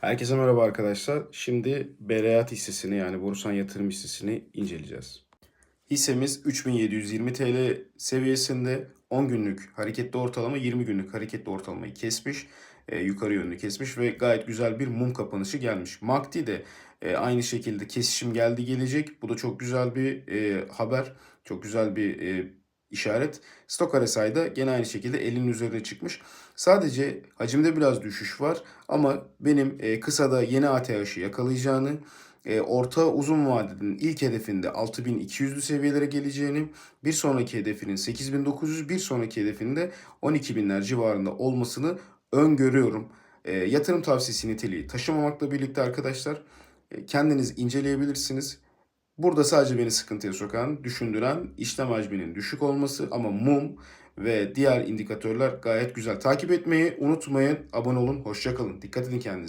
Herkese merhaba arkadaşlar. Şimdi Bereyat hissesini yani Borusan Yatırım hissesini inceleyeceğiz. Hissemiz 3720 TL seviyesinde 10 günlük hareketli ortalama 20 günlük hareketli ortalamayı kesmiş. e, yukarı yönlü kesmiş ve gayet güzel bir mum kapanışı gelmiş. MACD de e, aynı şekilde kesişim geldi gelecek. Bu da çok güzel bir e, haber. Çok güzel bir e, işaret. Stok RSI'da gene aynı şekilde 50'nin üzerine çıkmış. Sadece hacimde biraz düşüş var ama benim e, kısada yeni ATH'ı yakalayacağını, e, orta uzun vadenin ilk hedefinde 6200'lü seviyelere geleceğini, bir sonraki hedefinin 8900, bir sonraki hedefinin de 12000'ler civarında olmasını öngörüyorum. E, yatırım tavsiyesi niteliği taşımamakla birlikte arkadaşlar e, kendiniz inceleyebilirsiniz. Burada sadece beni sıkıntıya sokan, düşündüren işlem hacminin düşük olması ama mum ve diğer indikatörler gayet güzel. Takip etmeyi unutmayın. Abone olun. Hoşçakalın. Dikkat edin kendinize.